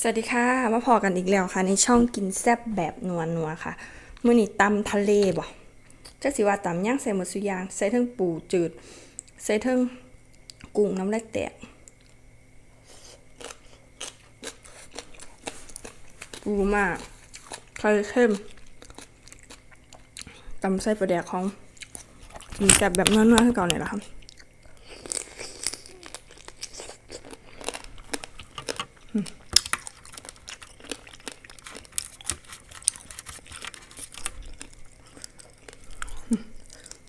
สวัสดีค่ะ มาพอกันอีกแล้วค่ะ ในช่องกินแซ่บแบบนัวนัวๆค่ะ มื้อนี้ตำทะเลบ่จักสิว่าตำย่างใส่หมดสุยาง ใส่เทั้งปูจืด ใส่เทั้งกุ้งน้ำลายแตกปูมากไข่เข้มตำใส่ปลาแดกของกินแซ่บแบบนัวๆให้ก่อนเลยละค่ะ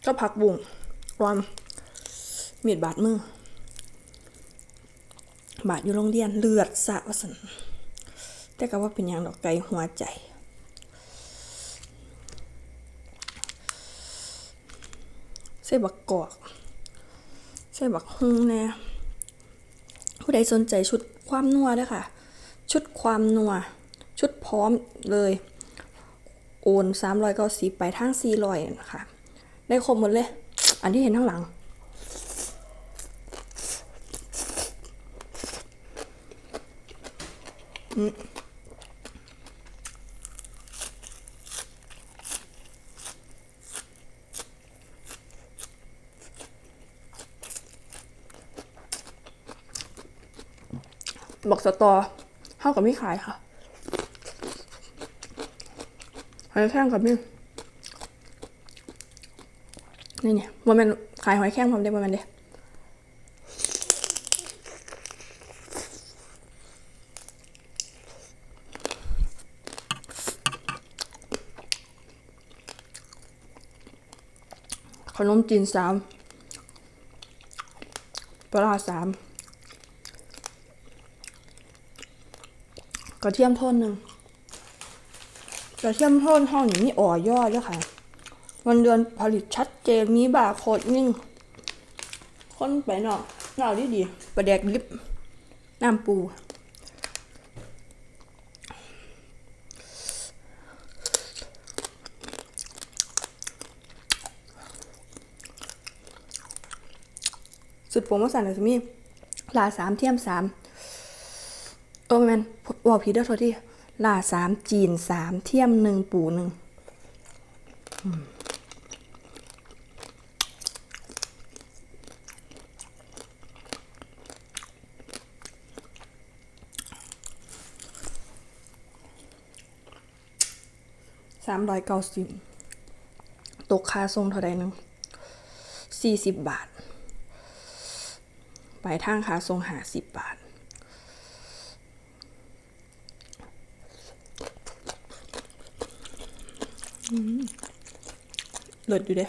ก็ผักบุ้งความมียดบาดมือ บาดอยู่โรงเรียนเลือดสะวสันแต่ก็ว่าเป็นอย่างดอกไก่หัวใจใส่บักกอกใส่บักฮุงแน่ผู้ใดสนใจชุดความนัวด้วยค่ะ ชุดความนัว ชุดพร้อมเลย โอนสามร้อยก้าสิบไปทางสี่ร้อยนะคะ ได้ครบหมดเลย อันที่เห็นข้างหลัง อืมบอกสตอเท่ากับไม่ขายค่ะหอยแข้งกับมี่ นี่เนี่ยว่ามันขายหอยแครงพร้อมได้ว่ามันเด้ขนมจีนสามปลาสามกระเทียมโทนหนึ่งกระเทียมโทนห้องนี้มีอ่อยอดด้วยค่ะ วันเดือนผลิตชัดเจนมีบาร์โค้ดยิ่งค้นไปเนาะเราดีดีประแดกลิปน้ำปูสุดผมว่าสั่นเลยสิมีลาสามเทียมสามเออแมนบอกพีเดอร์โทที่ลาสามจีนสามเทียมหนึ่งปูหนึ่ง สามร้อยเก้าสิบตกค่าทรงเท่าใดหนึงสี่สิบบาทไปทางค่าทรงหาสิบบาทเลิศอยู่เด้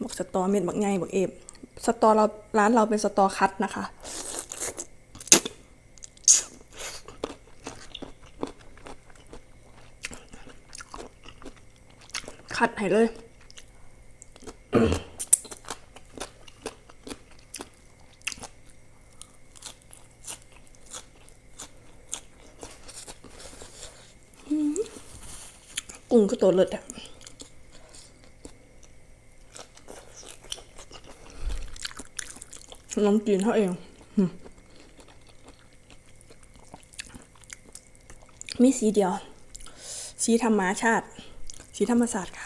บอกสตอเม็ดบักไงบักเอฟสตอเราร้านเราเป็นสตอคัดนะคะ คัดให้เลย กุ้งก็ตัวเลิศอะน้ำจีนเขาเอง มีสีเดียว สีธรรมชาติ สีธรรมศาสตร์ค่ะ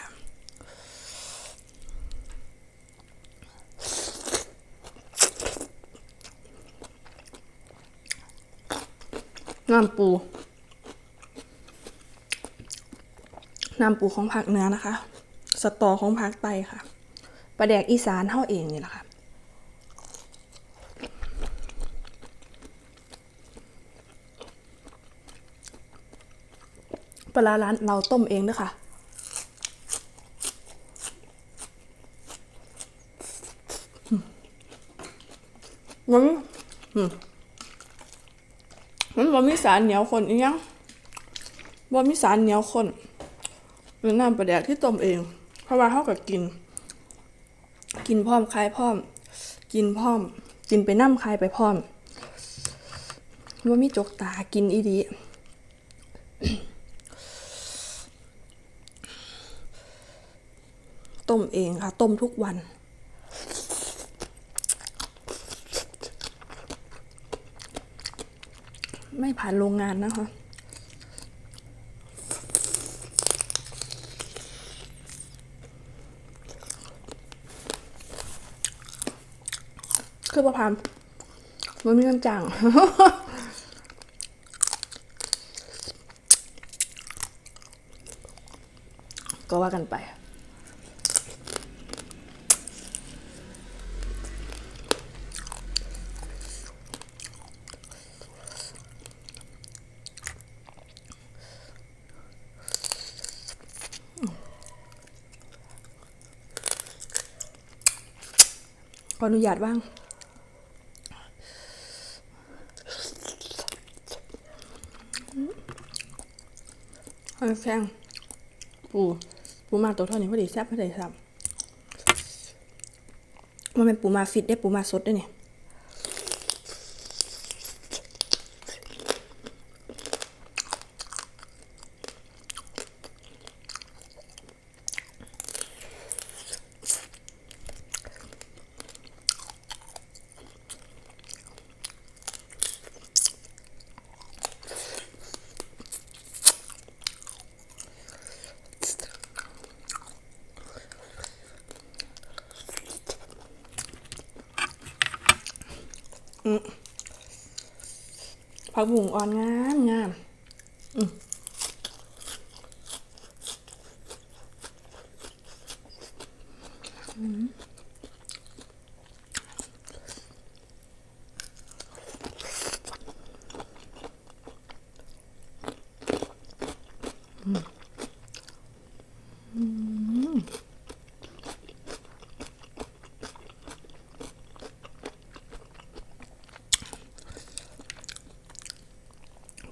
น้ำปู น้ำปูของภาคเหนือนะคะ สตอของภาคใต้ค่ะปลาแดกอีสานเท่าเองนี่แหละค่ะปลาร้านเราต้มเองด้วยค่ะมันอืม มันบ่มีสารเหนียวคนอีกยังบ่มีสารเหนียวคนเป็นน้ำปลาแดกที่ต้มเอง เพราะว่าเขากับกิน กินพร้อมคลายพร้อม กินพร้อม กินไปน้ำคลายไปพร้อมว่ามีจกตากินอีดีต้มเองค่ะ ต้มทุกวัน ไม่ ผ่านโรงงานนะคะ คือประพานมันมีน้ำจางก็ว่ากันไป ออนุญาตบ้างเอาแข้งปูปูมาตัวเท่านี้พอดีแซ่บพอดีซ้ำมันเป็นปูมาฟิตได้ปูมาสดได้เนี่ย ผักบุ้งอ่อนงามงามอืม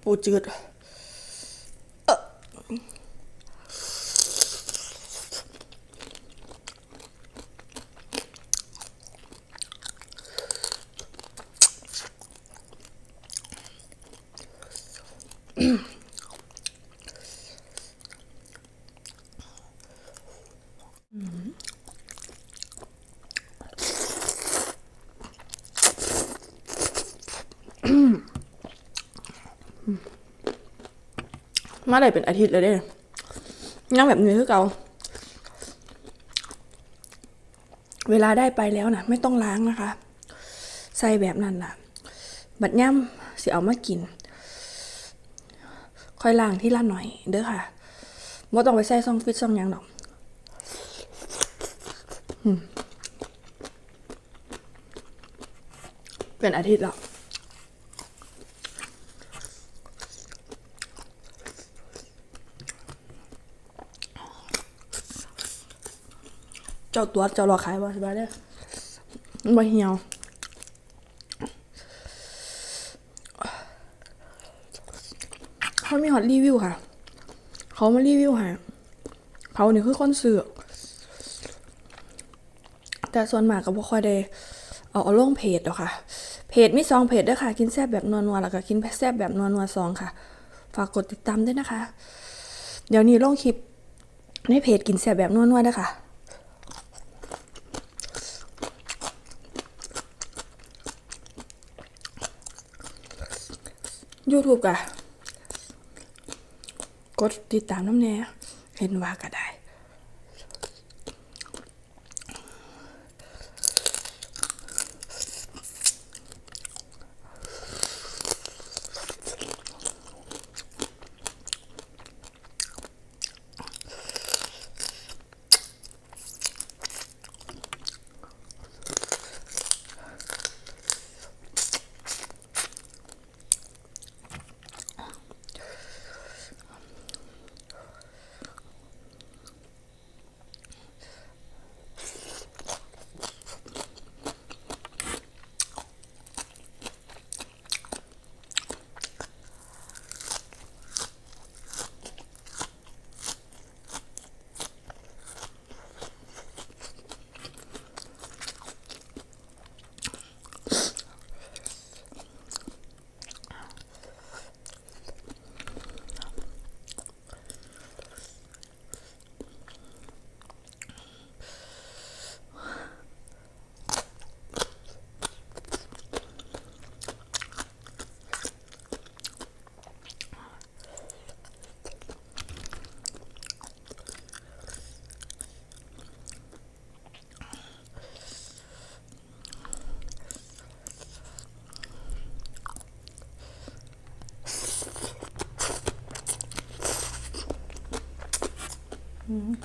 ปูจืดเมาได้เป็นอาทิตย์เลยเด้ยังแบบนี้คือเก่าเวลาได้ไปแล้วนะไม่ต้องล้างนะคะ ใส่แบบนั้นล่ะบัดย่ำสิเอามากิน ค่อยล้างที่ละหน่อย เด้อค่ะบ่ต้องไปใส่ซองฟิตซองยังดอกเป็นอาทิตย์แล้ว จ้าตัวเจ้ารอขายบ่สบายเด้อมันบ่เหี่ยวเขามีฮอตรีวิวค่ะ เขามารีวิวให้เขานี่คือคนซื้อแต่ส่วนมากก็บ่ค่อยได้เอาเอาลงเพจหรอกค่ะ เพจมีสองเพจด้วยค่ะ กินแซ่บแบบนัวๆแล้วก็กินแซ่บแบบนัวๆสองค่ะ ฝากกดติดตามด้วยนะคะ เดี๋ยวนี้ลงคลิปในเพจกินแซ่บแบบนัวๆด้วยค่ะ YouTube กะ กดติดตามน้ำแน่เห็นว่าก็ได้ 음.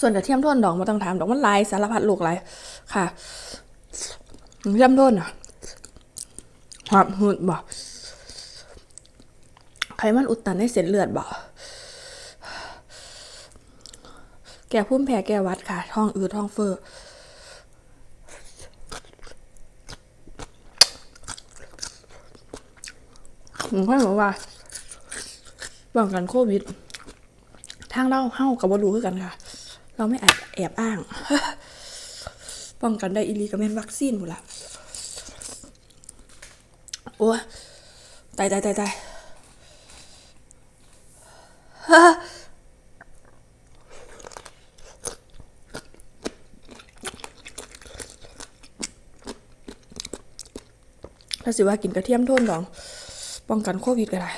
ส่วนกระเทียมโทนดอกมาต้องถามดอกมันลายสารพัดลูกลายค่ะกระเทียมโทนอะหอบหืดบ่ไขมันอุดตันในเส้นเลือดบ่แก้พุ่มแพ้แก้วัดค่ะ ท้องอืดท้องเฟ้อผมค่อยบอกว่าป้องกันโควิด ทางเราเฮ้ากับบรู้คือกันค่ะ เราไม่แอบแอบอ้าง ป้องกันได้อีลีกับแม่นวัคซีนหมดละโอ้ยตายตายตายตายถ้าสิว่ากินกระเทียมโทนดอง ป้องกันโควิดก็ได้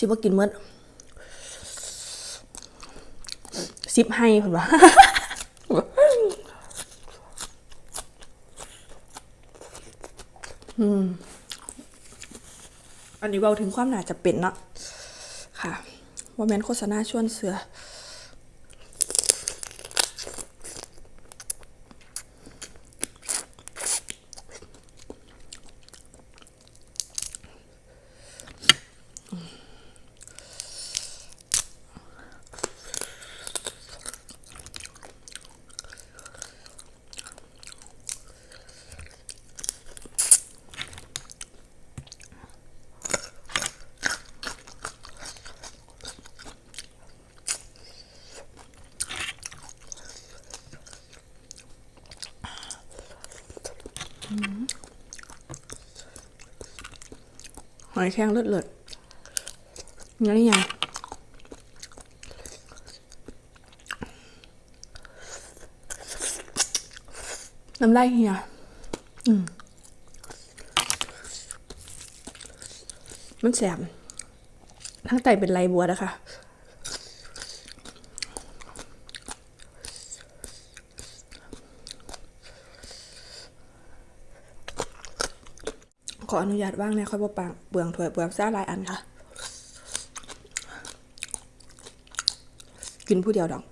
สิว่ากินเมื่อสิบให้ผลว่าอืมอันนี้เราถึงความน่าจะเป็นเนาะค่ะว่าแมนโฆษณาชวนเสือ อยแครงเลือดเลือดๆยังนี่ยังน้ำลายเฮียอืมมันแสบทั้งไตเป็นไรบัวนะคะ ขออนุญาตว่างในค่อยบปังเบืองถ้วยเบืองซ่าหลายอันค่ะ กินผู้เดียวดอก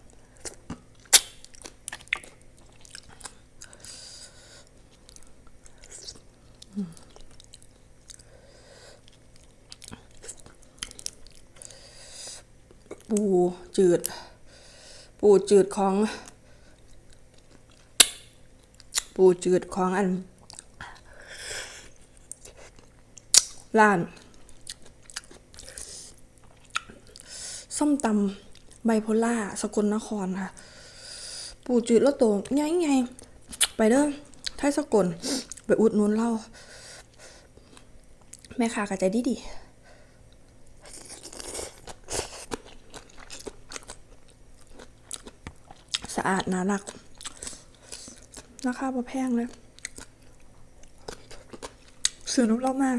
ปูจืด ปูจืดของ ปูจืดของอัน ร้าน ส้มตำไบโพล่าสกลนครค่ะ ปู่จืดแล้วโตไงไงไปเด้อไทยสกลไปอุดนุนเล่า แม่ค้ากระใจดีดีๆสะอาดน่ารัก ราคาพอแพงเลย ซื้อน้ำเล่ามาก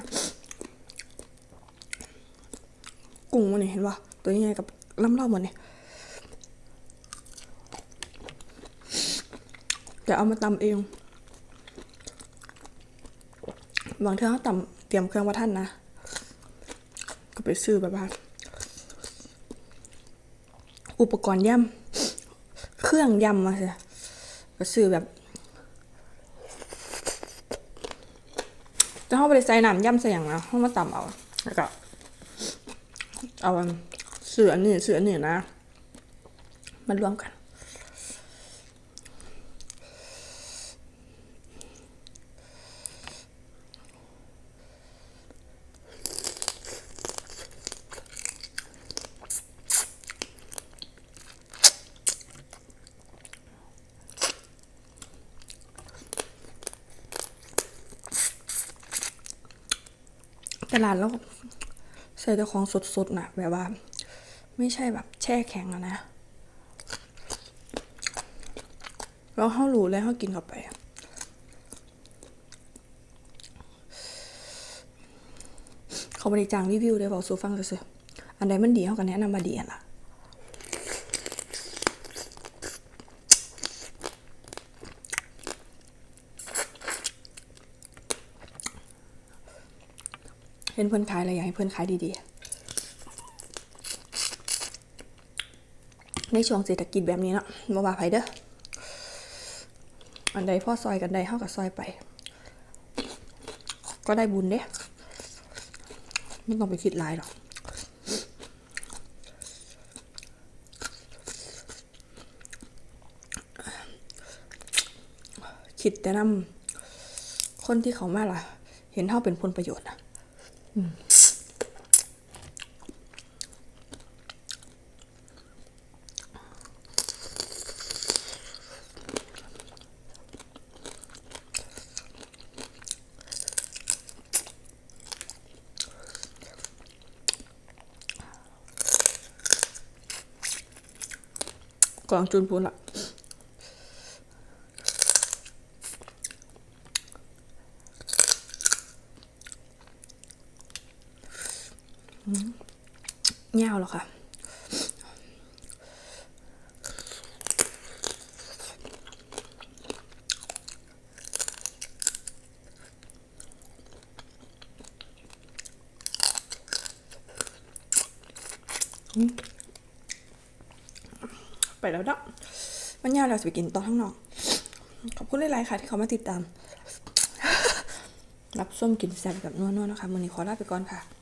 กุ้งมันนี่เห็นปะตัวใหญ่กับน้ำเล่ามันนี่แต่เอามาตำเองบางเทื่อเขาตำเตรียมเครื่องวัท่านนะ ก็ไปซื้อแบบว่าอุปกรณ์ย่ำเครื่องย่ำมาสิก็ซื้อแบบจะเข้าไปใส่น้ำย่ำใส่อย่างนะเข้ามาตำเอาแล้วก็ เอาเสือนี่เสือนี่นะ มันรวมกัน ตลาดแล้ว ใส่แต่ของสดๆนะแบบว่า ไม่ใช่แบบแช่แข็งอะนะแล้วเขาหลูแล้วเขากินเข้าไปเขาบริจางรีวิวเลยบอกสูฟังซื่อๆอันใดมันดีเขาก็แนะนำมาดีอันละ ห็นเพื่อนขายอะไรอยากให้เพื่อนขายดีๆ ในช่วงเศรษฐกิจแบบนี้เนาะบ่ว่าไผเด้อ อันใดพ่อซอยกันใดเฮากับซอยไป ก็ได้บุญเด้ไม่ต้องไปคิดหลายหรอกคิดแต่นำคนที่เขามาล่ะ เห็นเท่าเป็นผลประโยชน์นะ อืมกองจุนพูนละอืม ยาวแล้วค่ะไปแล้วเนาะมันยาวเราจะไปกินตอนข้างนอก ขอบคุณหลายๆค่ะ ที่เขามาติดตาม รับส้มกินแซ่บกับนัวๆนะคะมือนี้ขอลาไปก่อนค่ะ